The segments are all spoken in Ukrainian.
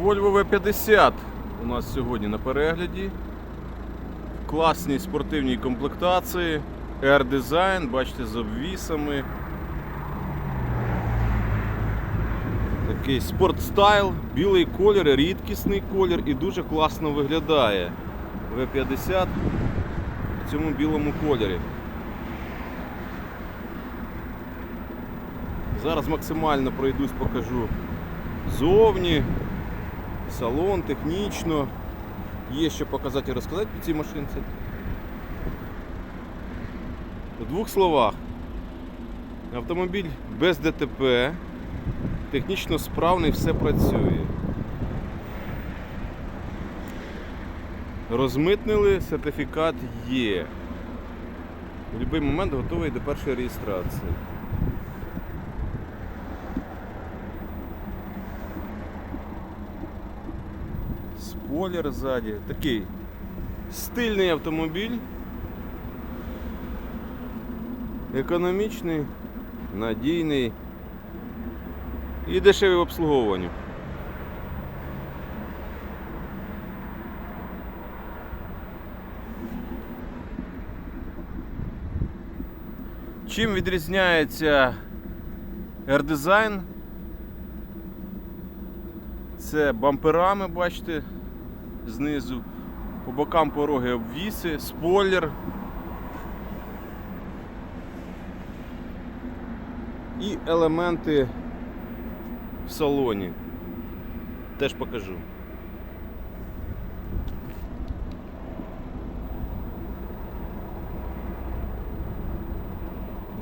Volvo V50 у нас сьогодні на перегляді. В класній спортивній комплектації. Air Design, бачите, з обвісами. Такий спортстайл, білий колір, рідкісний колір і дуже класно виглядає. V50 в цьому білому кольорі. Зараз максимально пройдусь, покажу зовні, салон, технічно. Є що показати і розказати по цій машинці. У двох словах. Автомобіль без ДТП, технічно справний, все працює. Розмитнили, сертифікат є. В будь-який момент готовий до першої реєстрації. Спойлер ззаді. Такий стильний автомобіль. Економічний, надійний і дешевий в обслуговуванні. Чим відрізняється R-Design? Це бамперами, бачите, знизу, по бокам пороги обвіси, спойлер. І елементи в салоні. Теж покажу.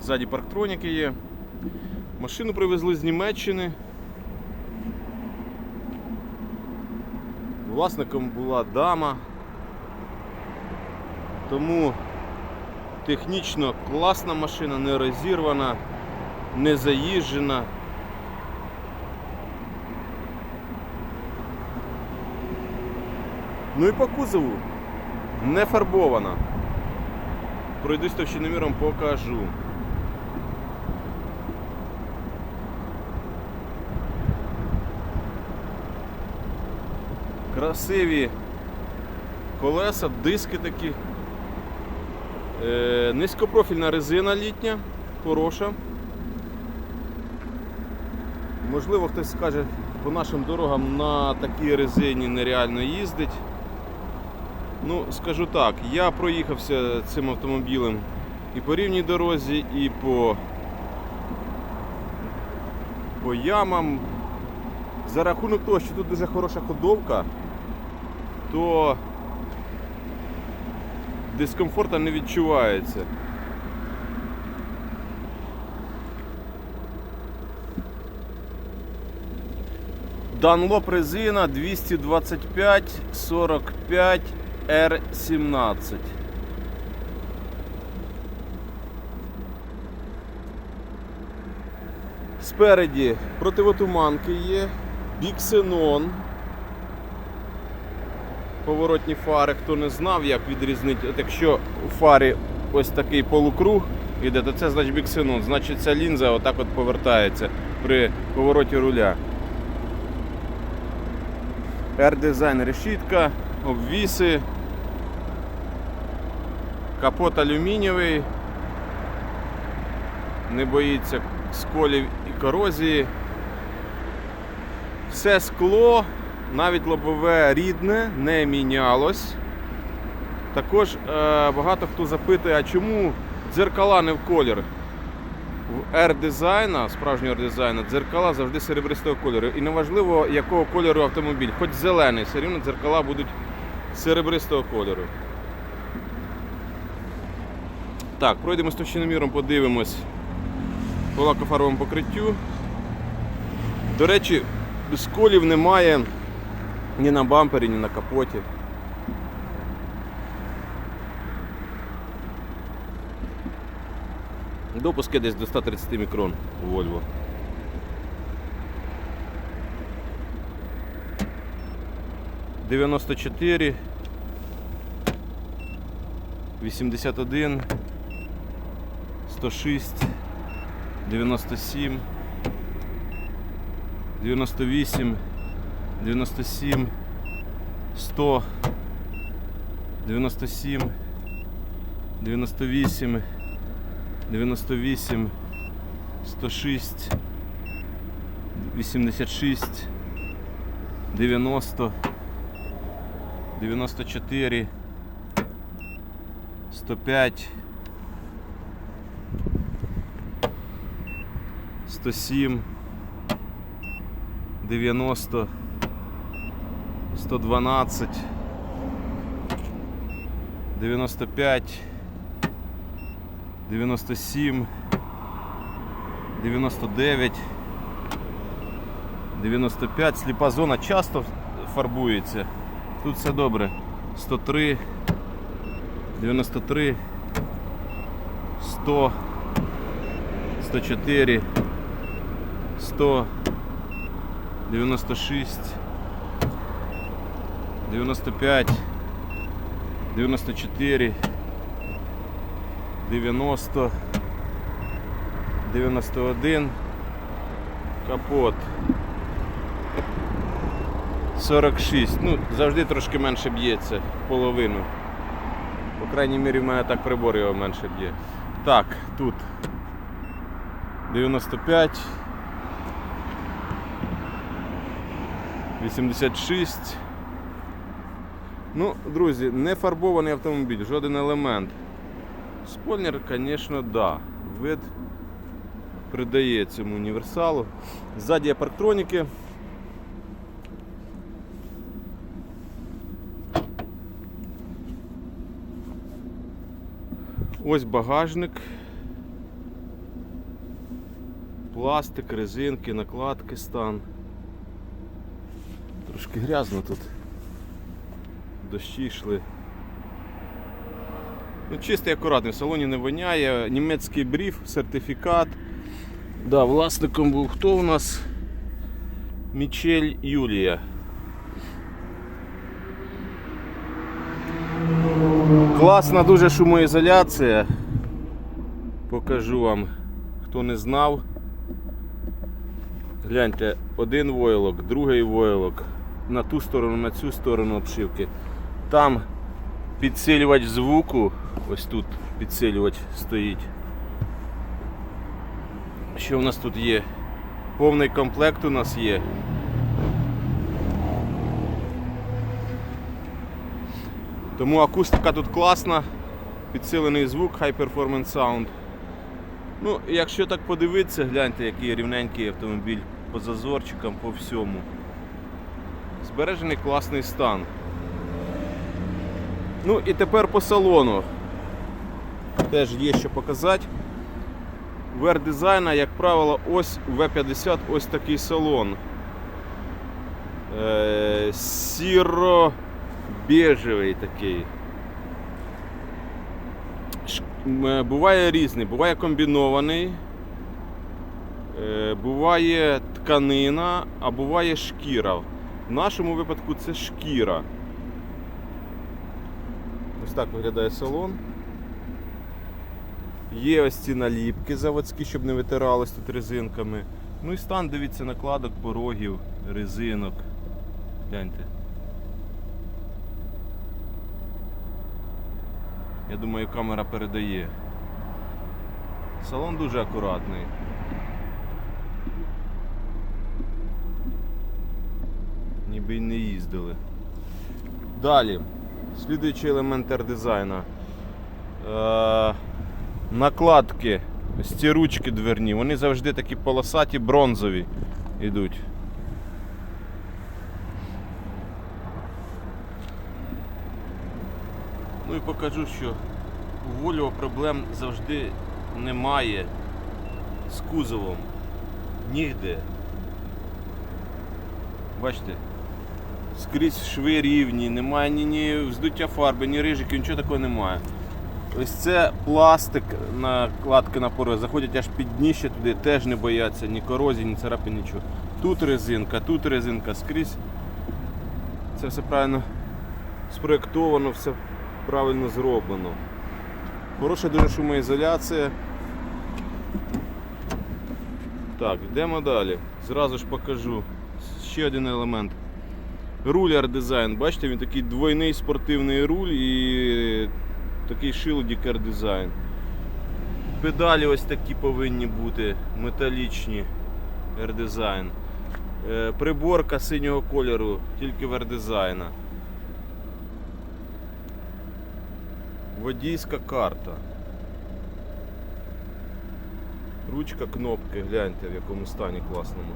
Ззаді парктроніки є. Машину привезли з Німеччини. Власником була дама. Тому технічно класна машина, не розірвана, не заїжджена. Ну і по кузову не фарбована. Пройдусь товщиноміром покажу. Красиві колеса, диски такі. Е, низькопрофільна резина літня, хороша. Можливо, хтось скаже, по нашим дорогам на такій резині нереально їздить. Ну, скажу так, я проїхався цим автомобілем і по рівній дорозі, і по, по ямам. За рахунок того, що тут дуже хороша ходовка, то дискомфорту не відчувається. Dunlop резина 225 45 R17. Спереді противотуманки є, біксенон. Поворотні фари, хто не знав, як відрізнити, от якщо у фарі ось такий полукруг іде, то це значить біксенон. Значить ця лінза отак от повертається при повороті руля. R-Design решітка, обвіси, капот алюмінієвий, не боїться сколів і корозії. Все скло, навіть лобове рідне, не мінялось. Також е, багато хто запитує, а чому дзеркала не в колір? В R-дизайна, справжнього R-дизайна, дзеркала завжди серебристого кольору. І неважливо, якого кольору автомобіль, хоч зелений, все рівно дзеркала будуть серебристого кольору. Так, пройдемо з товщиноміром, подивимось по лакофарбовому покриттю. До речі, сколів немає ні на бампері, ні на капоті. Допуски десь до 130 мікрон у Volvo. Дев'яносто чотири, вісімдесят один, сто шість, дев'яносто сім, дев'яносто вісім, 97, 100, 97, 98, 98, 106, 86, 90, 94, 105, 107, 90, 112, 95, 97, 99, 95. Сліпа зона часто фарбується. Тут все добре. 103, 93, 100, 104, 100, 96, 95, 94, 90, 91, капот. 46. Ну, завжди трошки менше б'ється, половину. По крайній мірі, в мене так прибор його менше б'є. Так, тут 95. 86. Ну, друзі, не фарбований автомобіль, жоден елемент. Спойлер, звісно, да. Вид придає цьому універсалу. Ззаді є парктроніки. Ось багажник. Пластик, резинки, накладки стан. Трошки грязно тут. Дощі йшли. Ну, чистий акуратний, в салоні не воняє. Німецький бриф, сертифікат. Да, власником був хто у нас? Мічель Юлія. Класна дуже шумоізоляція. Покажу вам, хто не знав. Гляньте, один войлок, другий войлок. На ту сторону, на цю сторону обшивки. Там підсилювач звуку. Ось тут підсилювач стоїть. Що в нас тут є? Повний комплект у нас є. Тому акустика тут класна, підсилений звук, High Performance Sound. Ну, якщо так подивитися, гляньте, який рівненький автомобіль по зазорчикам, по всьому. Збережений класний стан. Ну і тепер по салону. Теж є що показати. В дизайна, як правило, ось в V50 ось такий салон. Е, сіро-бежевий такий. Ш- е, Буває різний, буває комбінований, е, буває тканина, а буває шкіра. В нашому випадку це шкіра. Так виглядає салон. Є ось ці наліпки заводські, щоб не витирались тут резинками. Ну і стан, дивіться, накладок, порогів, резинок. Гляньте. Я думаю, камера передає. Салон дуже акуратний. Ніби й не їздили. Далі. Слідуючий елемент R-дизайна. Е, накладки, ось ці ручки дверні, вони завжди такі полосаті бронзові йдуть. Ну і покажу, що у Volvo проблем завжди немає з кузовом. Нігде. Бачите? Скрізь шви рівні, немає ні, ні вздуття фарби, ні рижиків, нічого такого немає. Ось це пластик накладки на пороги. Заходять аж під дніще туди, теж не бояться ні корозії, ні царапи, нічого. Тут резинка, тут резинка, скрізь. Це все правильно спроєктовано, все правильно зроблено. Хороша дуже шумоізоляція. Так, йдемо далі. Зразу ж покажу ще один елемент. Руль R-Design. Бачите, він такий двойний спортивний руль і такий шилдік R-Design. Педалі ось такі повинні бути металічні R-Design. Е, Приборка синього кольору, тільки в R-Design. Водійська карта. Ручка кнопки, гляньте в якому стані класному.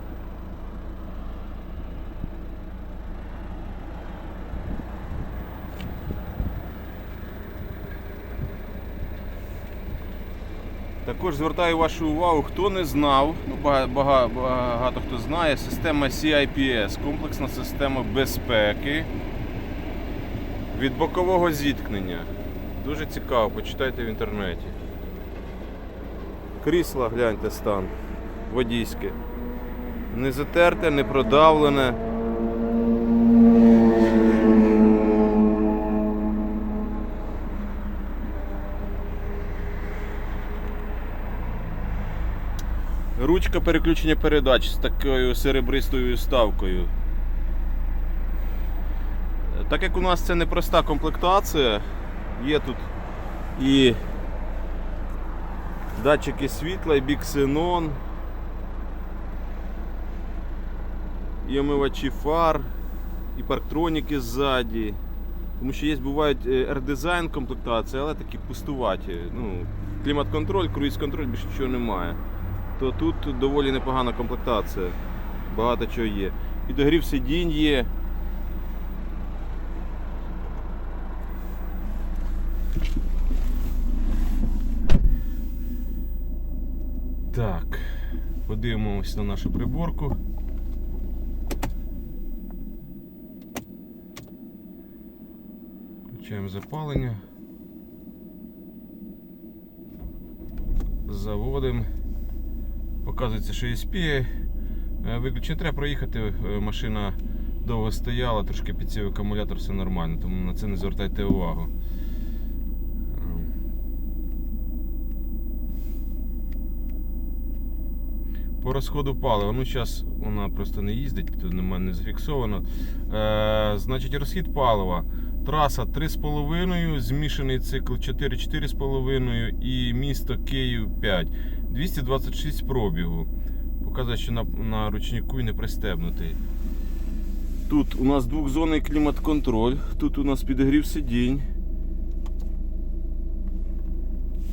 Також звертаю вашу увагу, хто не знав, ну, бага- бага- багато хто знає, система CIPS, комплексна система безпеки від бокового зіткнення. Дуже цікаво, почитайте в інтернеті. Крісло, гляньте стан водійське. Не затерте, не продавлене. Ручка переключення передач з такою серебристою ставкою. Так як у нас це непроста комплектація, є тут і датчики світла, і біксенон, і омивачі фар, і парктроніки ззаді. Тому що є бувають е, R-Design комплектації, але такі пустуваті. Ну, клімат-контроль, круїз-контроль, більше нічого немає. То тут доволі непогана комплектація. Багато чого є. Підогрів сидінь є. Так, подивимось на нашу приборку. Включаємо запалення. Заводимо. Показується, що ESP е, виключно треба проїхати. е, Машина довго стояла, трошки підсів акумулятор, все нормально, тому на це не звертайте увагу. По розходу палива, ну зараз вона просто не їздить, тут немає не зафіксовано. Е, значить, розхід палива. Траса 3,5, змішаний цикл 4, 4,5 і місто Київ 5. 226 пробігу. Показує, що на, на ручнику і не пристебнутий. Тут у нас двохзонний клімат-контроль, тут у нас підігрів сидінь.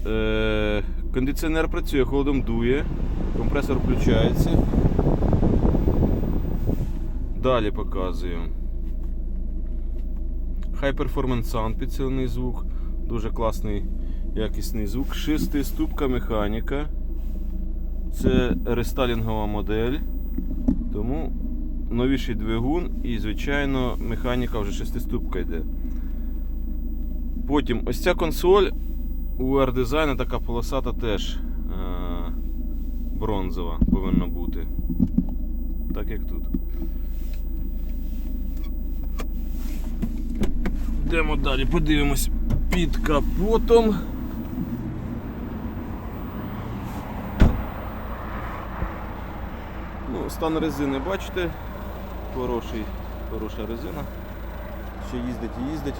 Е, кондиціонер працює, холодом дує, компресор включається. Далі показую. High Performance Sound підсилений звук, дуже класний якісний звук. Шестиступка механіка. Це рестайлінгова модель. Тому новіший двигун і, звичайно, механіка вже шестиступка йде. Потім ось ця консоль у R-Design така полосата теж е- бронзова повинна бути. Так як тут. Йдемо далі, подивимось під капотом. Стан резини бачите, хороший, хороша резина. Ще їздить і їздить.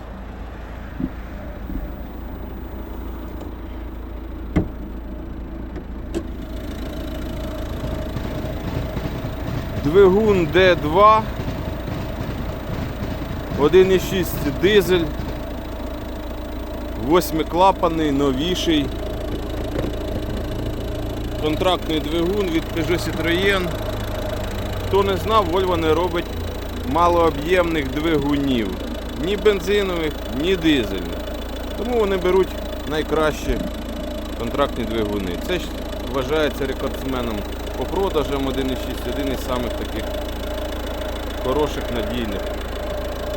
Двигун D2, 1,6 дизель, восьмиклапаний, новіший. Контрактний двигун від Peugeot Citroën. Хто не знав, Volvo не робить малооб'ємних двигунів. Ні бензинових, ні дизельних. Тому вони беруть найкращі контрактні двигуни. Це ж вважається рекордсменом по продажам 1,6, один із самих таких хороших, надійних,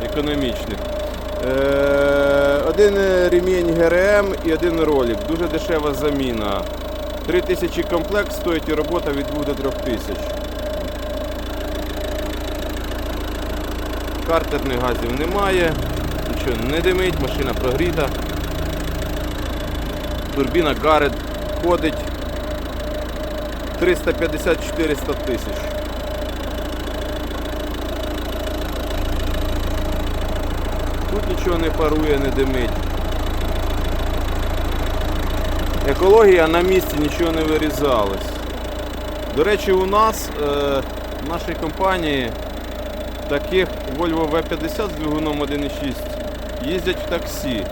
економічних. Е, Один ремінь ГРМ і один ролик. Дуже дешева заміна. 3000 комплект стоїть і робота від 2 до 3000. Картерних газів немає, нічого не димить, машина прогріта. Турбіна Гарет ходить 350-400 тисяч. Тут нічого не парує, не димить. Екологія на місці нічого не вирізалось. До речі, у нас е, в нашій компанії таких Volvo V50 з двигуном 1.6 їздять в таксі.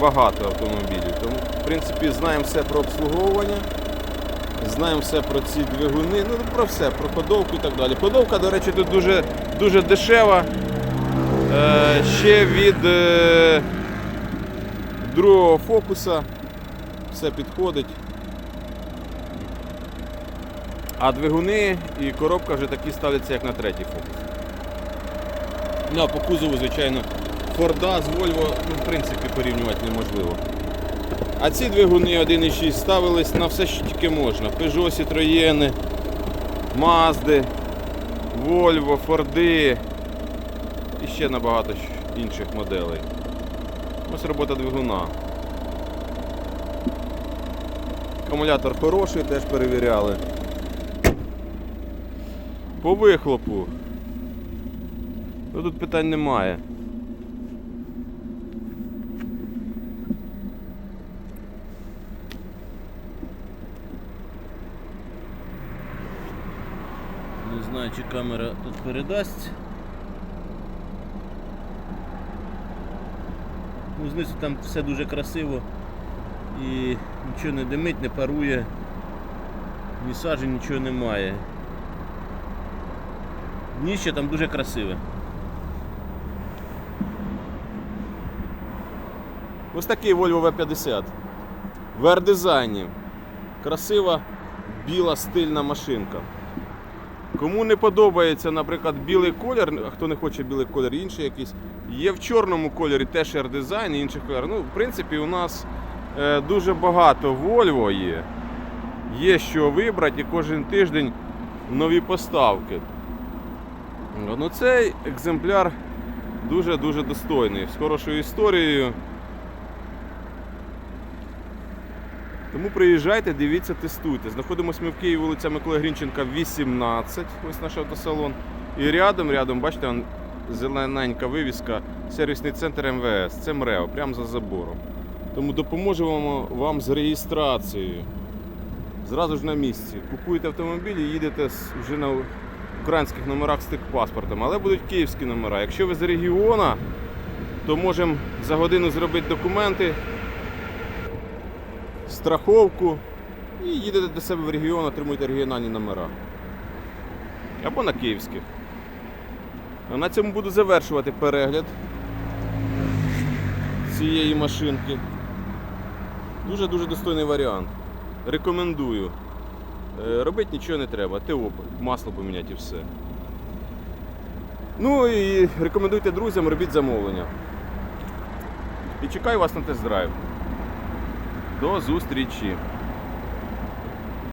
Багато автомобілів. Тому, в принципі, знаємо все про обслуговування, знаємо все про ці двигуни, ну про все, про ходовку і так далі. Ходовка, до речі, тут дуже, дуже дешева. Е, ще від е, другого фокуса все підходить. А двигуни і коробка вже такі ставляться, як на третій фокус. Ну а по кузову, звичайно, Форда з Volvo, ну, в принципі, порівнювати неможливо. А ці двигуни 1.6 ставились на все, що тільки можна. Peugeot, Citroën, Mazda, Volvo, Форди і ще на багато щ- інших моделей. Ось робота двигуна. Акумулятор хороший, теж перевіряли. По вихлопу. Ну, тут питань немає. Не знаю, чи камера тут передасть. Ну, знизу там все дуже красиво і нічого не димить, не парує, ні сажі, нічого немає. Дніще там дуже красиве. Ось такий Volvo V50. В R-дизайні. Красива біла стильна машинка. Кому не подобається, наприклад, білий колір, а хто не хоче білий колір, інший якийсь, є в чорному кольорі теж R-дизайн і інших кольорів. Ну, в принципі, у нас е, дуже багато Volvo є. Є що вибрати і кожен тиждень нові поставки. Ну, цей екземпляр дуже-дуже достойний, з хорошою історією. Тому приїжджайте, дивіться, тестуйте. Знаходимося ми в Києві, вулиця Миколи Грінченка, 18. Ось наш автосалон. І рядом, рядом, бачите, зелененька вивіска, сервісний центр МВС. Це МРЕО, прямо за забором. Тому допоможемо вам з реєстрацією. Зразу ж на місці. Купуєте автомобіль і їдете вже на українських номерах з тих паспортом, але будуть київські номера. Якщо ви з регіона, то можемо за годину зробити документи, страховку і їдете до себе в регіон, отримуєте регіональні номера. Або на київських. На цьому буду завершувати перегляд цієї машинки. Дуже-дуже достойний варіант. Рекомендую. Е, Робити нічого не треба. ТО, масло поміняти і все. Ну і рекомендуйте друзям, робіть замовлення. І чекаю вас на тест-драйв. До зустрічі!